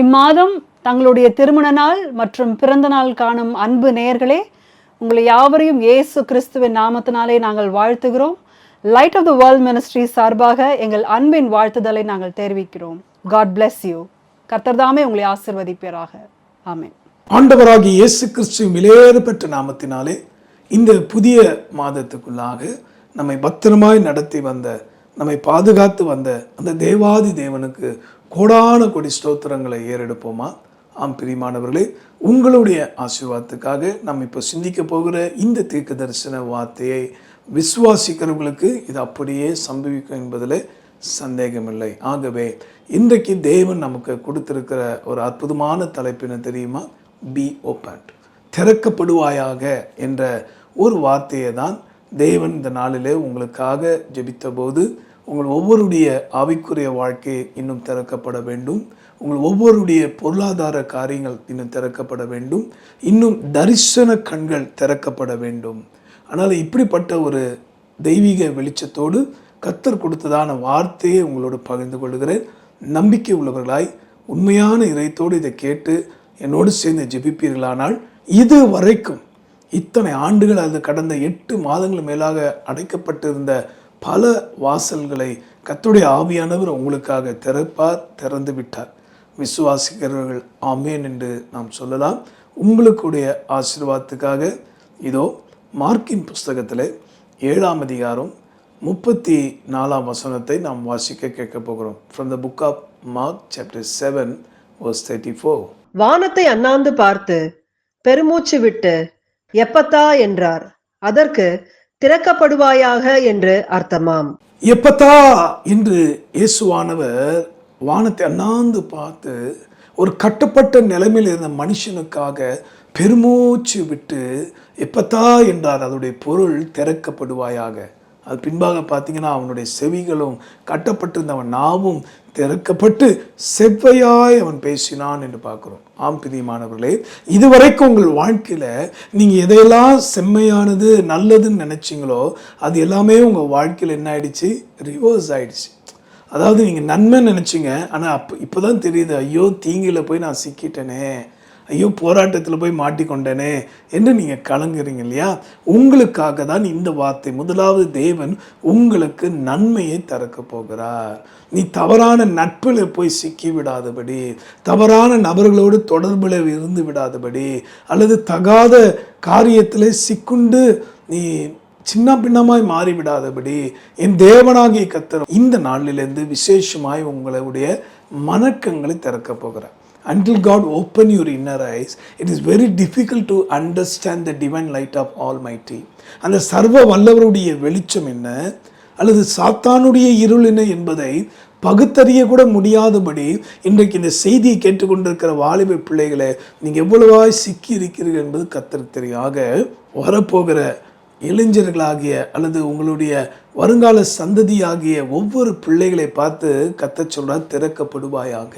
இம்மாதம் தங்களுடைய திருமண நாள் மற்றும் பிறந்த நாள் காணும் அன்பு நேயர்களே உங்களை யாவரையும் இயேசு கிறிஸ்துவின் நாமத்தினாலே நாங்கள் வாழ்த்துகிறோம். Light of the World Ministry சார்பாக எங்கள் அன்பின் வாழ்த்துதலை நாங்கள் தெரிவிக்கிறோம். காட் பிளஸ் யூ கர்த்தர்தாமே உங்களை ஆசிர்வதிப்பீராக. ஆமேன் ஆண்டவராகிய இயேசு கிறிஸ்துவின் விலையேறு பெற்ற நாமத்தினாலே இந்த புதிய மாதத்துக்குள்ளாக நம்மை பத்திரமாய் நடத்தி வந்த நம்மை பாதுகாத்து வந்த அந்த தேவாதி தேவனுக்கு கோடான கொடி ஸ்தோத்திரங்களை ஏறெடுப்போமா? ஆம் பிரியமானவர்களே உங்களுடைய ஆசீர்வாதத்துக்காக நாம் இப்போ சிந்திக்க போகிற இந்த தீர்க்க தரிசன வார்த்தையை விசுவாசிக்கிறவர்களுக்கு இது அப்படியே சம்பவிக்கும் என்பதில் சந்தேகமில்லை. ஆகவே இன்றைக்கு தேவன் நமக்கு கொடுத்திருக்கிற ஒரு அற்புதமான தலைப்பின தெரியுமா? பி ஓப்பன் திறக்கப்படுவாயாக என்ற ஒரு வார்த்தையை தான் தேவன் இந்த நாளிலே உங்களுக்காக ஜெபித்த போது உங்கள் ஒவ்வொருடைய ஆவிக்குரிய வாழ்க்கை இன்னும் திறக்கப்பட வேண்டும். உங்கள் ஒவ்வொருடைய பொருளாதார காரியங்கள் இன்னும் திறக்கப்பட வேண்டும். இன்னும் தரிசன கண்கள் திறக்கப்பட வேண்டும். ஆனால் இப்படிப்பட்ட ஒரு தெய்வீக வெளிச்சத்தோடு கத்தர் கொடுத்ததான வார்த்தையை உங்களோடு பகிர்ந்து கொள்கிறேன். நம்பிக்கை உள்ளவர்களாய் உண்மையான இறைத்தோடு இதை கேட்டு என்னோடு சேர்ந்து ஜெபிப்பீர்களானால் இது வரைக்கும் இத்தனை ஆண்டுகள் அது கடந்த எட்டு மாதங்கள் மேலாக அடைக்கப்பட்டிருந்த பல வாசல்களை கத்துடைய ஆவியானவர் உங்களுக்காக திறப்பார் திறந்து விட்டார். விசுவாசிக்கிறவர்கள் ஆமேன் என்று நாம் சொல்லலாம். உங்களுக்குடைய ஆசீர்வாதத்துக்காக இதோ மார்க்கின் புஸ்தகத்தில் ஏழாம் அதிகாரம் முப்பத்தி நாலாம் வசனத்தை நாம் வாசிக்க கேட்க போகிறோம். From the book of Mark chapter seven verse thirty four வானத்தை அண்ணாந்து பார்த்து பெருமூச்சு விட்டு எப்பத்தா? என்றார். அதற்கு திறக்கப்படுவாயாக என்று அர்த்தமாம். எப்பத்தா என்று இயேசுவானவர் வானத்தை அண்ணாந்து பார்த்து ஒரு கட்டப்பட்ட நிலைமையில் இருந்த மனுஷனுக்காக பெருமூச்சு விட்டு எப்பத்தா என்றார். அதனுடைய பொருள் திறக்கப்படுவாயாக. அது பின்பாக பார்த்தீங்கன்னா அவனுடைய செவிகளும் கட்டப்பட்டிருந்தவன் நாவும் திறக்கப்பட்டு செவ்வையாய் அவன் பேசினான் என்று பார்க்குறோம். ஆம் பிரியமானவர்களே இதுவரைக்கும் உங்கள் வாழ்க்கையில் நீங்கள் எதையெல்லாம் செம்மையானது நல்லதுன்னு நினச்சிங்களோ அது எல்லாமே உங்கள் வாழ்க்கையில் என்ன ஆயிடுச்சு? ரிவர்ஸ் ஆயிடுச்சு. அதாவது நீங்கள் நன்மை நினச்சிங்க ஆனால் அப்போ இப்போ தான் தெரியுது ஐயோ தீங்கில் போய் நான் சிக்கிட்டேனே. ஐயோ போராட்டத்தில் போய் மாட்டிக்கொண்டேனே. என்று நீங்கள் கலங்குறீங்க இல்லையா? உங்களுக்காக தான் இந்த வார்த்தை. முதலாவது தேவன் உங்களுக்கு நன்மையை திறக்க போகிறார். நீ தவறான நட்பில் போய் சிக்கி விடாதபடி தவறான நபர்களோடு தொடர்பில் இருந்து விடாதபடி அல்லது தகாத காரியத்தில் சிக்குண்டு நீ சின்ன பின்னமாய் மாறிவிடாதபடி என் தேவனாகிய கத்தர் இந்த நாளிலிருந்து விசேஷமாய் உங்களுடைய மணக்கங்களை திறக்க போகிறார். Until God open your inner eyes, it is very difficult to understand the divine light of Almighty. அந்த சர்வ வல்லவருடைய வெளிச்சம் என்ன அல்லது சாத்தானுடைய இருள் என்ன என்பதை பகுத்தறிய கூட முடியாதபடி இன்றைக்கு இந்த செய்தியை கேட்டுக்கொண்டிருக்கிற வாலிப பிள்ளைகளை நீங்கள் எவ்வளவாய் சிக்கி இருக்கிறீர்கள் என்பது கத்தருக்கு தெரியாக வரப்போகிற இளைஞர்களாகிய அல்லது உங்களுடைய வருங்கால சந்ததியாகிய ஒவ்வொரு பிள்ளைகளை பார்த்து கத்த சொல்கிறார் திறக்கப்படுவாயாக.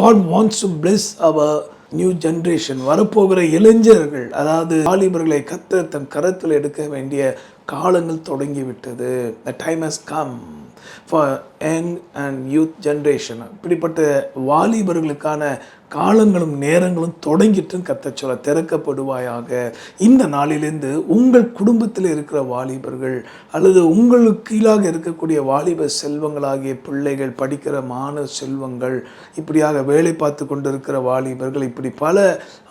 காட் வாண்ட்ஸ் டு பிளஸ் அவர் நியூ ஜென்ரேஷன் வரப்போகிற இளைஞர்கள் அதாவது வாலிபர்களை கத்த தன் கரத்தில் எடுக்க வேண்டிய காலங்கள் தொடங்கிவிட்டது. The time has come for young and youth generation இப்படிப்பட்ட வாலிபர்களுக்கான காலங்களும் நேரங்களும் தொடங்கிட்டு கத்த சொல்ல திறக்கப்படுவாயாக. இந்த நாளிலிருந்து உங்கள் குடும்பத்தில் இருக்கிற வாலிபர்கள் அல்லது உங்களுக்கு கீழாக இருக்கக்கூடிய வாலிப செல்வங்களாகிய பிள்ளைகள் படிக்கிற மாணவ செல்வங்கள் இப்படியாக வேலை பார்த்து கொண்டிருக்கிற வாலிபர்கள் இப்படி பல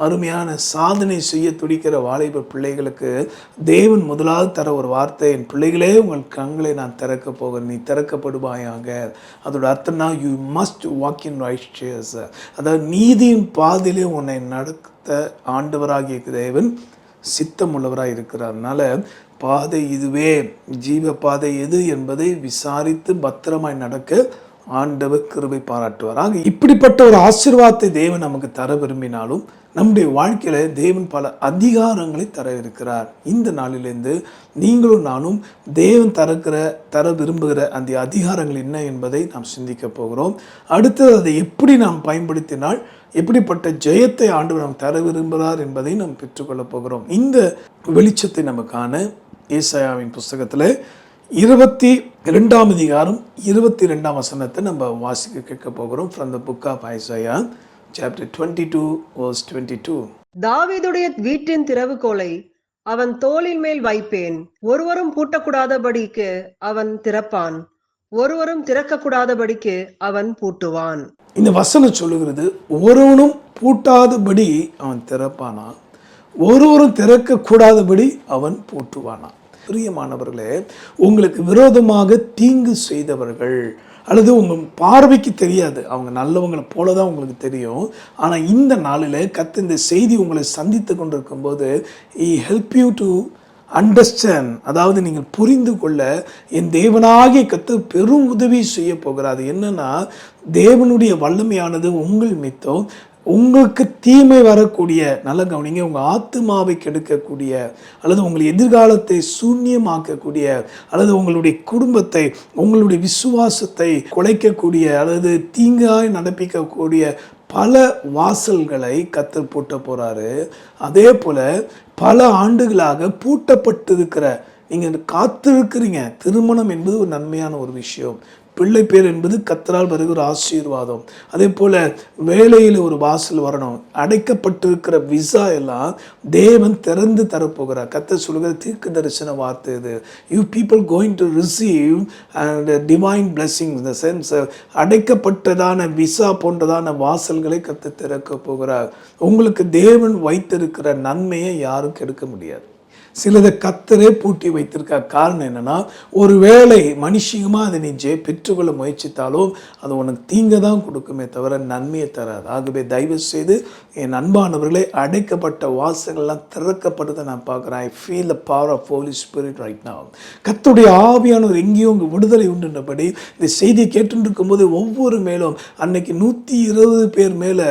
அருமையான சாதனை செய்ய துடிக்கிற வாலிப பிள்ளைகளுக்கு தேவன் முதலாவது தர ஒரு வார்த்தை என் பிள்ளைகளே உங்கள் கண்களை நான் திறக்க போகிறேன். நீ திறக்கப்படுவாயாக. அதோட அர்த்தம்னா you must walk in righteous அதாவது நீ நீதியின் பாதிலே உன்னை நடத்த ஆண்டவராகிய தேவன் சித்தமுள்ளவராக இருக்கிறார்னால பாதை இதுவே. ஜீவ பாதை எது என்பதை விசாரித்து பத்திரமாய் நடக்க ஆண்டவர் கிருபை பாராட்டுவார். இப்படிப்பட்ட ஒரு ஆசிர்வாதத்தை தேவன் நமக்கு தர விரும்பினாலும் நம்முடைய வாழ்க்கையில தேவன் பல அதிகாரங்களை தர இருக்கிறார். இந்த நாளிலிருந்து நீங்களும் நானும் தேவன் தரக்கிற தர விரும்புகிற அந்த அதிகாரங்கள் என்ன என்பதை நாம் சிந்திக்க போகிறோம். அடுத்தது அதை எப்படி நாம் பயன்படுத்தினால் எப்படிப்பட்ட ஜெயத்தை ஆண்டவர் நாம் தர விரும்புகிறார் என்பதை நாம் பெற்றுக்கொள்ளப் போகிறோம். இந்த வெளிச்சத்தை நமக்கான ஏசாயாவின் புஸ்தகத்தில் இருபத்தி ரெண்டாம் அதிகாரம் இருபத்தி ரெண்டாம் வசனத்தை நம்ம வாசிக்க கேட்க போகிறோம். From the book of Isaiah chapter 22, verse 22. தாவீதுடைய வீட்டின் திறவுகோலை அவன் தோளின் மேல் வைப்பேன். ஒருவரும் பூட்டக்கூடாதபடிக்கு அவன் திறப்பான். ஒருவரும் திறக்கக்கூடாதபடிக்கு அவன் பூட்டுவான். இந்த வசனம் சொல்லுகிறது ஒருவனும் பூட்டாதபடி அவன் திறப்பானா? ஒருவரும் திறக்கக்கூடாதபடி அவன் பூட்டுவானா? பிரியமானவர்களே உங்களுக்கு விரோதமாக தீங்கு செய்தவர்கள் அல்லது உங்கள் பார்வைக்கு தெரியாது. அவங்க நல்லவங்களை போல தான் உங்களுக்கு தெரியும். ஆனால் இந்த நாளில் கத்து இந்த செய்தி உங்களை சந்தித்து கொண்டிருக்கும் போது இ ஹெல்ப் யூ டு அண்டர்ஸ்டாண்ட் அதாவது நீங்கள் புரிந்து கொள்ள என் தேவனாகிய கத்து பெரும் உதவி செய்ய போகிறார். என்னென்னா தேவனுடைய வல்லமையானது உங்கள் மித்தம் உங்களுக்கு தீமை வரக்கூடிய நல்ல கவனிங்க உங்கள் ஆத்மாவை கெடுக்கக்கூடிய அல்லது உங்கள் எதிர்காலத்தை சூன்யமாக்கக்கூடிய அல்லது உங்களுடைய குடும்பத்தை உங்களுடைய விசுவாசத்தை குலைக்கக்கூடிய அல்லது தீங்காய் நடப்பிக்கக்கூடிய பல வாசல்களை கத்து பூட்ட போறாரு. அதே போல பல ஆண்டுகளாக பூட்டப்பட்டிருக்கிற நீங்கள் காத்திருக்கிறீங்க. திருமணம் என்பது ஒரு நன்மையான ஒரு விஷயம். பிள்ளை பேர் என்பது கத்தரால் வருகிற ஆசீர்வாதம். அதே போல் வேலையில் ஒரு வாசல் வரணும். அடைக்கப்பட்டிருக்கிற விசா எல்லாம் தேவன் திறந்து தரப்போகிறார். கத்த சொல்கிற தீர்க்க தரிசன வார்த்தை இது. You people going to receive and divine blessing இந்த சென்ஸ் அடைக்கப்பட்டதான விசா போன்றதான வாசல்களை கத்த திறக்க போகிறார். உங்களுக்கு தேவன் வைத்திருக்கிற நன்மையை யாரும் கெடுக்க முடியாது. சிலதை கத்தரே பூட்டி வைத்திருக்க காரணம் என்னென்னா ஒருவேளை மனுஷிகமாக அதை நீ ஜெய பெற்றுக்கொள்ள முயற்சித்தாலும் அது உனக்கு தீங்க தான் கொடுக்குமே தவிர நன்மையை தராது. ஆகவே தயவு செய்து என் அன்பானவர்களே அடைக்கப்பட்ட வாசகள்லாம் திறக்கப்படுதை நான் பார்க்குறேன். I feel the power of Holy Spirit right நான் கத்துடைய ஆவியானவர் எங்கேயும் உங்கள் விடுதலை உண்டுன்றபடி இந்த செய்தியை கேட்டுருக்கும் போது ஒவ்வொரு மேலும் அன்னைக்கு நூற்றி இருபது பேர் மேலே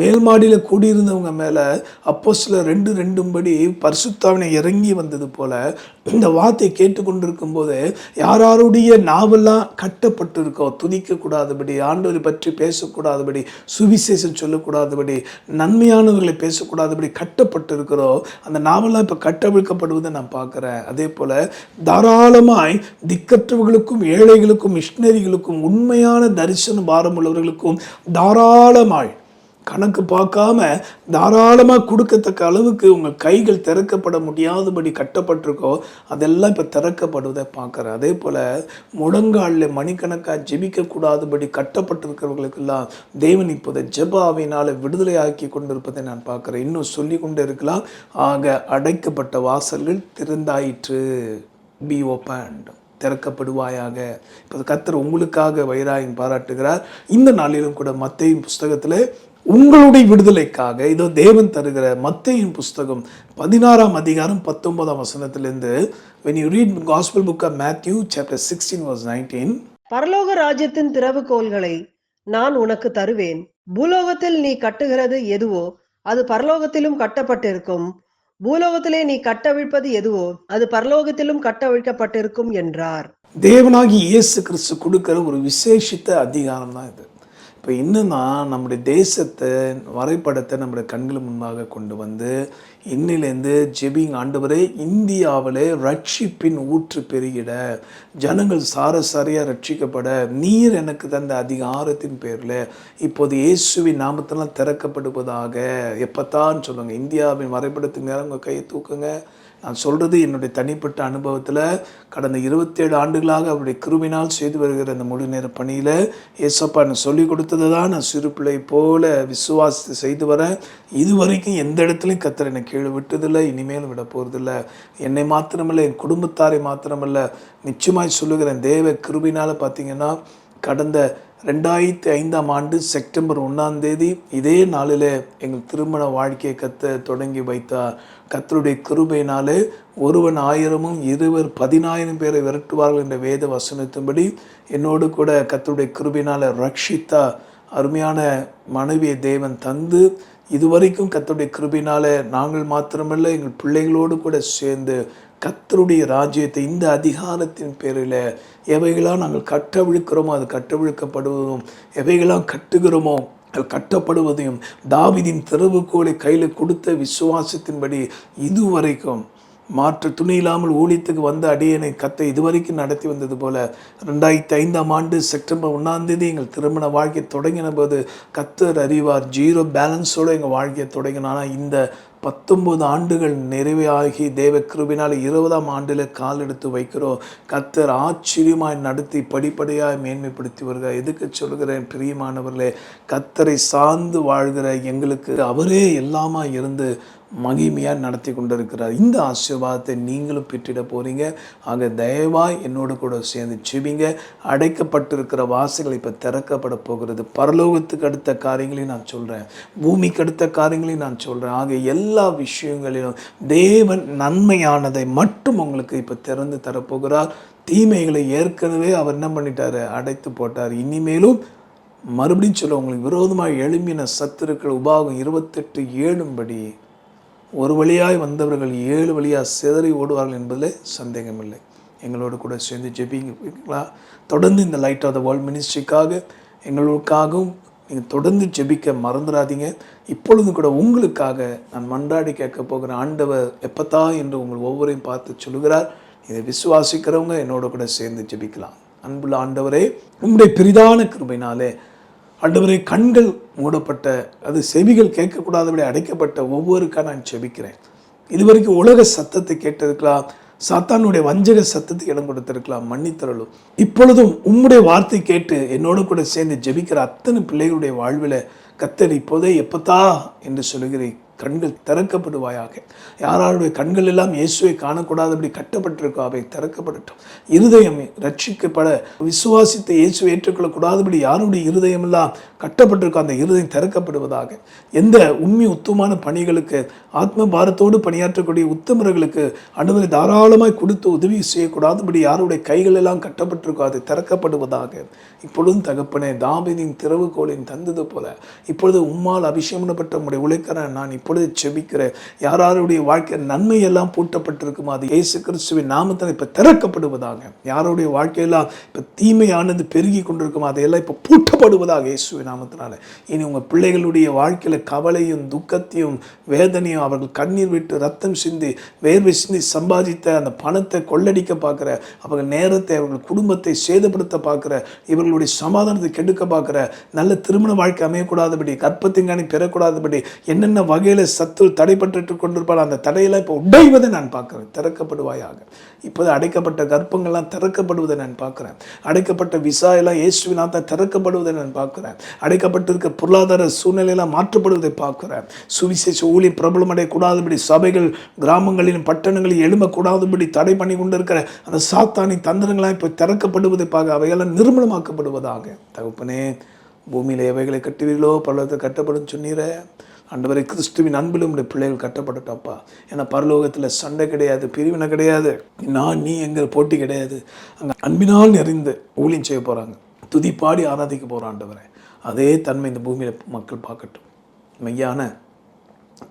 மேல் மாடியில் கூடியிருந்தவங்க மேலே அப்போ சில ரெண்டு ரெண்டும்படி பரிசுத்தாவினை இறங்கி வந்தது போல இந்த வார்த்தை கேட்டுக்கொண்டிருக்கும் போது யாராருடைய நாவெல்லாம் கட்டப்பட்டிருக்கோ துதிக்கக்கூடாதபடி ஆண்டவரை பற்றி பேசக்கூடாதபடி சுவிசேஷம் சொல்லக்கூடாதபடி நன்மையானவர்களை பேசக்கூடாதபடி கட்டப்பட்டிருக்கிறோ அந்த நாவெல்லாம் இப்போ கட்டவிழ்க்கப்படுவதை நான் பார்க்குறேன். அதே போல் தாராளமாய் திக்கற்றவர்களுக்கும் ஏழைகளுக்கும் மிஷினரிகளுக்கும் உண்மையான தரிசன பாரம் உள்ளவர்களுக்கும் தாராளமாய் கணக்கு பார்க்காம தாராளமாக கொடுக்கத்தக்க அளவுக்கு உங்கள் கைகள் திறக்கப்பட முடியாதபடி கட்டப்பட்டிருக்கோ அதெல்லாம் இப்போ திறக்கப்படுவதை பார்க்குறேன். அதே போல் முடங்காலில் மணிக்கணக்காக ஜெபிக்கக்கூடாதபடி கட்டப்பட்டிருக்கிறவர்களுக்கெல்லாம் தேவன் இப்போதை ஜபாவினால் ஆவியினால் விடுதலை ஆக்கி கொண்டிருப்பதை நான் பார்க்குறேன். இன்னும் சொல்லி கொண்டு இருக்கலாம். ஆக அடைக்கப்பட்ட வாசல்கள் திறந்தாயிற்று. Be open திறக்கப்படுவாயாக. இப்போ கத்தர் உங்களுக்காக வைராயம் பாராட்டுகிறார். இந்த நாளிலும் கூட மத்தையும் புஸ்தகத்தில் உங்களுடைய விடுதலைக்காக இதோ தேவன் தருகிற மத்தையின் புஸ்தகம் பதினாறாம் அதிகாரம் பத்தொன்பதாம் வசனத்திலிருந்து when you read gospel book of matthew chapter 16 verse 19 பரலோக ராஜ்யத்தின் திறவுகோல்களை நான் உனக்கு தருவேன். பூலோகத்தில் நீ கட்டுகிறது எதுவோ அது பரலோகத்திலும் கட்டப்பட்டிருக்கும். பூலோகத்திலே நீ கட்டவிழ்ப்பது எதுவோ அது பரலோகத்திலும் கட்டவிழ்க்கப்பட்டிருக்கும் என்றார். தேவனாகி இயேசு கிறிஸ்து கொடுக்கிற ஒரு விசேஷித்த அதிகாரம் தான் இது. இப்போ என்னன்னா நம்முடைய தேசத்தை வரைபடத்தை நம்முடைய கண்கள் முன்பாக கொண்டு வந்து இன்னிலேருந்து ஜெபிங் ஆண்டவரே இந்தியாவிலே ரட்சிப்பின் ஊற்று பெருகிட ஜனங்கள் சாரசாரியாக ரட்சிக்கப்பட நீர் எனக்கு தந்த அதிகாரத்தின் பேரில் இப்போது இயேசுவின் நாமத்தெல்லாம் திறக்கப்படுவதாக எப்போத்தான்னு சொல்லுங்கள் இந்தியாவின் வரைபடத்துக்கு நேரம் உங்கள் கையை தூக்குங்க. நான் சொல்கிறது என்னுடைய தனிப்பட்ட அனுபவத்தில் கடந்த இருபத்தேழு ஆண்டுகளாக அவருடைய கிருமினால் செய்து வருகிற அந்த முழு நேர பணியில் ஏசப்பா நான் சொல்லிக் கொடுத்தது தான் நான் சிறு பிள்ளை போல விசுவாசத்தை செய்து வரேன் இது வரைக்கும் எந்த இடத்துலையும் கத்தர் என்னை கீழே விட்டதில்லை இனிமேலும் விட போகிறதில்ல என்னை மாத்திரமில்லை என் குடும்பத்தாரை மாத்திரமல்ல நிச்சயமாய் சொல்லுகிறேன் தேவ கிருபினால் பார்த்தீங்கன்னா கடந்த ரெண்டாயிரத்தி ஐந்தாம் ஆண்டு செப்டம்பர் ஒன்றாம் தேதி இதே நாளில் எங்கள் திருமண வாழ்க்கையை கத்த தொடங்கி வைத்தார். கத்தருடைய கிருபையினாலே ஒருவன் ஆயிரமும் இருவர் பதினாயிரம் பேரை விரட்டுவார்கள் என்ற வேத வசனத்தின்படி என்னோடு கூட கத்தருடைய கிருபையினால் ரட்சித்தா அருமையான மனைவியை தேவன் தந்து இதுவரைக்கும் கத்தருடைய கிருபினால் நாங்கள் மாத்திரமல்ல எங்கள் பிள்ளைகளோடு கூட சேர்ந்து கத்தருடைய ராஜ்யத்தை இந்த அதிகாரத்தின் பேரில் எவைகளாக நாங்கள் கட்டவிழுக்கிறோமோ அது கட்டவிழுக்கப்படுவதும் எவைகளாம் கட்டுகிறோமோ அது கட்டப்படுவதையும் தாவிதின் திறவுகோலை கையில் கொடுத்த விசுவாசத்தின்படி இதுவரைக்கும் மாற்று துணி இல்லாமல் ஊழியத்துக்கு வந்த அடியனை கத்தை இதுவரைக்கும் நடத்தி வந்தது போல ரெண்டாயிரத்தி ஐந்தாம் ஆண்டு செப்டம்பர் ஒன்றாம் தேதி எங்கள் திருமண வாழ்க்கை தொடங்கின போது கத்தர் அறிவார் ஜீரோ பேலன்ஸோடு எங்கள் வாழ்க்கையை தொடங்கினா இந்த பத்தொன்பது ஆண்டுகள் நிறைவாகி தேவ கிருபினால் இருபதாம் ஆண்டில் கால் எடுத்து வைக்கிறோம். கத்தர் ஆச்சரியமாய் நடத்தி படிப்படியாக மேன்மைப்படுத்தி வருகிறார். எதுக்கு சொல்கிறேன் பிரியமானவர்களே கத்தரை சார்ந்து வாழ்கிற எங்களுக்கு அவரே எல்லாமா இருந்து மகிமையாக நடத்தி கொண்டிருக்கிறார். இந்த ஆசீர்வாதத்தை நீங்களும் பெற்றிட போகிறீங்க ஆக தயவாய் என்னோடு கூட சேர்ந்து செபிங்க அடைக்கப்பட்டிருக்கிற வாசல்கள் இப்போ திறக்கப்பட போகிறது. பரலோகத்துக்கு அடுத்த காரியங்களையும் நான் சொல்கிறேன் பூமிக்கு அடுத்த காரியங்களையும் நான் சொல்கிறேன் ஆக எல்லா விஷயங்களிலும் தேவன் நன்மையானதை மட்டும் உங்களுக்கு இப்போ திறந்து தரப்போகிறார். தீமைகளை ஏற்கனவே அவர் என்ன பண்ணிட்டார்? அடைத்து போட்டார். இனிமேலும் மறுபடியும் சொல்ல உங்களுக்கு விரோதமாக எழும்பின சத்துருக்கள் உபாகம் இருபத்தெட்டு ஏழும்படி ஒரு வழியாய் வந்தவர்கள் ஏழு வழியாக சிதறி ஓடுவார்கள் என்பதில் சந்தேகமில்லை. எங்களோடு கூட சேர்ந்து ஜெபிங்களா? தொடர்ந்து இந்த லைட் ஆஃப் த வேர்ல்ட் மினிஸ்ட்ரிக்காக எங்களுக்காகவும் நீங்கள் தொடர்ந்து ஜெபிக்க மறந்துடாதீங்க. இப்பொழுது கூட உங்களுக்காக நான் மன்றாடி கேட்க போகிற ஆண்டவர் எப்பத்தா என்று உங்கள் ஒவ்வொரையும் பார்த்து சொல்லுகிறார். இதை விசுவாசிக்கிறவங்க என்னோட கூட சேர்ந்து ஜெபிக்கலாம். அன்புள்ள ஆண்டவரே உங்களுடைய பெரிதான கிருபையினாலே ஆண்டவரே கண்கள் மூடப்பட்ட அது செவிகள் கேட்கக்கூடாதபடி அடைக்கப்பட்ட ஒவ்வொருக்கா நான் செபிக்கிறேன். இதுவரைக்கும் உலக சத்தத்தை கேட்டிருக்கலாம் சாத்தானுடைய வஞ்சக சத்தத்துக்கு இடம் கொடுத்திருக்கலாம் மன்னித்தரலும் இப்பொழுதும் உம்முடைய வார்த்தை கேட்டு என்னோடு கூட சேர்ந்து ஜெபிக்கிற அத்தனை பிள்ளைகளுடைய வாழ்வில் கத்தர் இப்போதே எப்பத்தா என்று சொல்லுகிறேன். கண்கள் திறக்கப்படுவாயாக. யாராருடைய கண்கள் எல்லாம் இயேசுவை காணக்கூடாதபடி கட்டப்பட்டிருக்கோ அவை திறக்கப்படட்டும். இருதயம் ரட்சிக்கப்பட விசுவாசித்த இயேசுவை ஏற்றுக்கொள்ளக்கூடாதபடி யாருடைய இருதயம் எல்லாம் கட்டப்பட்டிருக்கோ அந்த இருதயம் திறக்கப்படுவதாக. எந்த உண்மை உத்தமான பணிகளுக்கு ஆத்ம பாரத்தோடு பணியாற்றக்கூடிய உத்தமர்களுக்கு அனுமதி தாராளமாய் கொடுத்து உதவி செய்யக்கூடாதபடி யாருடைய கைகள் எல்லாம் கட்டப்பட்டிருக்கோ அது திறக்கப்படுவதாக. இப்பொழுதும் தகப்பனே தாபிதின் திறவுகோலின் தந்தது போல இப்பொழுது உம்மால் அபிஷேகம் பண்ணப்பட்ட உம்முடைய உழைக்கிறேன் நான் இப்பொழுது செபிக்கிறேன் யாராருடைய வாழ்க்கை நன்மை எல்லாம் பூட்டப்பட்டிருக்குமோ அது இயேசு கிறிஸ்துவின் நாமத்தில் இப்போ திறக்கப்படுவதாக. யாருடைய வாழ்க்கையெல்லாம் இப்போ தீமையானது பெருகி கொண்டிருக்குமோ அதையெல்லாம் இப்போ பூட்டப்படுவதாக இயேசுவின் நாமத்தினால. இனி உங்கள் பிள்ளைகளுடைய வாழ்க்கையில் கவலையும் துக்கத்தையும் வேதனையும் அவர்கள் கண்ணீர் விட்டு ரத்தம் சிந்தி வேர்வை சிந்தி சம்பாதித்த அந்த பணத்தை கொள்ளடிக்க பார்க்குற அவர்கள் நேரத்தை அவர்கள் குடும்பத்தை சேதப்படுத்த பார்க்குற இவர்களுடைய சமாதானத்தை கெடுக்க பார்க்குற நல்ல திருமண வாழ்க்கை அமையக்கூடாதபடி கற்பத்திங்கானி பெறக்கூடாதபடி என்னென்ன வகையில் சத்து தடைப்பட்டு கொண்டிருப்பாள் அந்த தடையெல்லாம் இப்போ உடைவதை நான் பார்க்குறேன். திறக்கப்படுவாயாக. இப்போது அடைக்கப்பட்ட கர்ப்பங்கள்லாம் திறக்கப்படுவதை நான் பார்க்குறேன். அடைக்கப்பட்ட விசா எல்லாம் இயேசுவினால் தான் திறக்கப்படுவதை நான் பார்க்குறேன். அடைக்கப்பட்டிருக்க பொருளாதார சூழ்நிலையெல்லாம் மாற்றப்படுவதை பார்க்குறேன். சுவிசேஷ ஊழி பிரபலமடையக்கூடாதபடி சபைகள் கிராமங்களிலும் பட்டணங்களில் எழும்பக்கூடாதபடி தடை பண்ணி கொண்டிருக்கிற அந்த சாத்தானி தந்திரங்களாக இப்போ திறக்கப்படுவதை பார்க்க அவையெல்லாம் நிர்மூலமாக்கப்படுவதாக. தகப்பனே பூமியில் எவைகளை கட்டுவீர்களோ? பல்லவத்தை கட்டப்படும் சொன்னீரே. ஆண்டவரை கிறிஸ்துவின் அன்பிலும் உடைய பிள்ளைகள் கட்டப்படட்டப்பா ஏன்னா பரலோகத்தில் சண்டை கிடையாது பிரிவினை கிடையாது. நான் நீ எங்கள் போட்டி கிடையாது. அங்கே அன்பினால் நிறைந்து ஊழியம் செய்ய போகிறாங்க துதி பாடி ஆராதிக்க போகிற ஆண்டவரை. அதே தன்மை இந்த பூமியில் மக்கள் பார்க்கட்டும். மெய்யான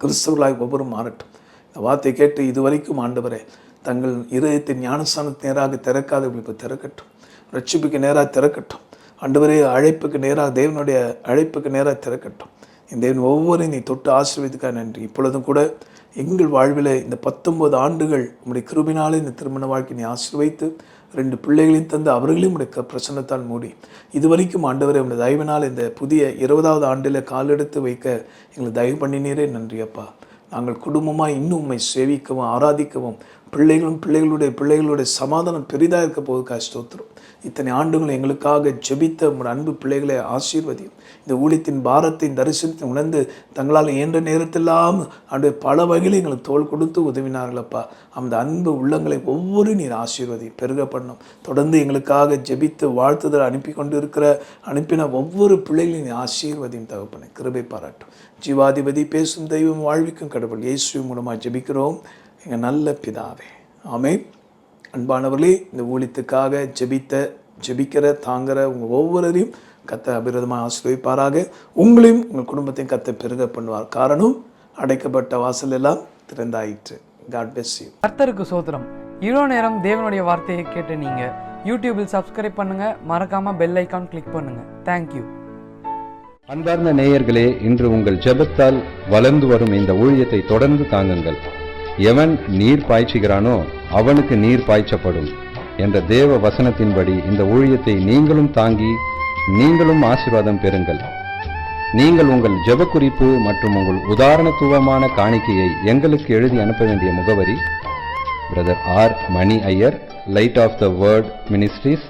கிறிஸ்தவர்களாக ஒவ்வொரு மாறட்டும். இந்த வார்த்தை கேட்டு இதுவரைக்கும் ஆண்டவரே தங்கள் இருதயத்தின் ஞானஸ்தானத்து நேராக திறக்காதவர்களுக்கு திறக்கட்டும். ரட்சிப்புக்கு நேராக திறக்கட்டும். ஆண்டவரே அழைப்புக்கு நேராக தேவனுடைய அழைப்புக்கு நேராக திறக்கட்டும். இந்த தேவன் ஒவ்வொரு நீ தொட்டு ஆசீர்வதிக்காக நன்றி. இப்பொழுதும் கூட எங்கள் வாழ்வில் இந்த பத்தொன்பது ஆண்டுகள் உங்களுடைய கிருபினாலே இந்த திருமண வாழ்க்கை நீ ஆசீர்வைத்து ரெண்டு பிள்ளைகளையும் தந்து அவர்களையும் உடைய க- பிரசன்னத்தால் மூடி. இதுவரைக்கும் ஆண்டவரை உடைய தயவினால் இந்த புதிய இருபதாவது ஆண்டில் காலெடுத்து வைக்க எங்களை தயவு பண்ணினீரே. நன்றி அப்பா. நாங்கள் குடும்பமாக இன்னும் உண்மை சேவிக்கவும் ஆராதிக்கவும் பிள்ளைகளும் பிள்ளைகளுடைய பிள்ளைகளுடைய சமாதானம் பெரிதாக இருக்க போது ஸ்தோத்திரம். இத்தனை ஆண்டுகள் எங்களுக்காக ஜெபித்த உங்களுடைய அன்பு பிள்ளைகளை ஆசீர்வதியும். இந்த ஊழியத்தின் பாரத்தின் தரிசனத்தை உணர்ந்து தங்களால் இயன்ற நேரத்தெல்லாம் அவருடைய பல வகையில் எங்களுக்கு தோள் கொடுத்து உதவினார்களப்பா அந்த அன்பு உள்ளங்களை ஒவ்வொரு நீர் ஆசீர்வதியும் பெருக பண்ணும். தொடர்ந்து எங்களுக்காக ஜெபித்து வாழ்த்துதல் அனுப்பி கொண்டு இருக்கிற அனுப்பின ஒவ்வொரு பிள்ளைகளையும் ஆசீர்வதியும் தகப்பனை. கிருபை பாராட்டும். ஜீவாதிபதி பேசும் தெய்வம் வாழ்விக்கும் கடவுள் இயேசு மூலமாக ஜெபிக்கிறோம். எங்கள் நல்ல பிதாவே. ஆமென். அன்பானவர்களே இந்த ஊழியத்துக்காக ஜெபித்த ஜெபிக்கிற தாங்கிற உங்கள் ஒவ்வொருவரையும் கத்த அபிரதமாக ஆசீர்வதிப்பாராக. உங்களையும் உங்கள் குடும்பத்தையும் கத்த பெருக பண்ணுவார். காரணம் அடைக்கப்பட்ட வாசல் எல்லாம் திறந்தாயிற்று. God bless you. கர்த்தருக்கு சோத்திரம். இவ்வளோ நேரம் தேவனுடைய வார்த்தையை கேட்ட நீங்க யூடியூபில் சப்ஸ்கிரைப் பண்ணுங்க. மறக்காம பெல் ஐக்கான் கிளிக் பண்ணுங்க. தேங்க்யூ அன்பார்ந்த நேயர்களே இன்று உங்கள் ஜெபத்தால் வளர்ந்து வரும் இந்த ஊழியத்தை தொடர்ந்து தாங்குங்கள். எவன் நீர் பாய்ச்சுகிறானோ அவனுக்கு நீர் பாய்ச்சப்படும் என்ற தேவ வசனத்தின்படி இந்த ஊழியத்தை நீங்களும் தாங்கி நீங்களும் ஆசீர்வாதம் பெறுங்கள். நீங்கள் உங்கள் ஜெப குறிப்பு மற்றும் உங்கள் உதாரணத்துவமான காணிக்கையை எங்களுக்கு எழுதி அனுப்ப வேண்டிய முகவரி brother R Mani Iyer Light of the Word Ministries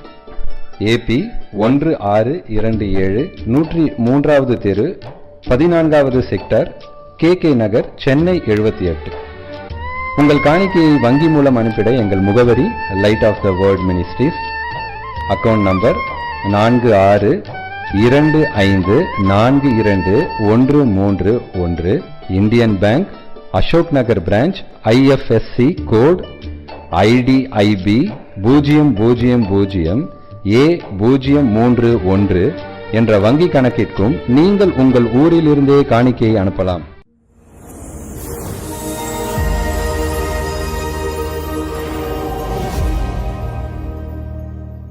AB ஒன்று ஆறு இரண்டு ஏழு நூற்றி மூன்றாவது தெரு பதினான்காவது sector K K Nagar Chennai எழுபத்தி எட்டு. உங்கள் காணிக்கையை வங்கி மூலம் அனுப்பிட எங்கள் முகவரி Light of the World Ministries account number நான்கு ஆறு இரண்டு ஐந்து நான்கு இரண்டு ஒன்று மூன்று ஒன்று Indian Bank Ashok Nagar branch IFSC code IDIB பூஜ்ஜியம் பூஜ்ஜியம் பூஜ்ஜியம் ஏ பூஜ்ஜியம் மூன்று ஒன்று என்ற வங்கி கணக்கிற்கும் நீங்கள் உங்கள் ஊரிலிருந்தே காணிக்கையை அனுப்பலாம்.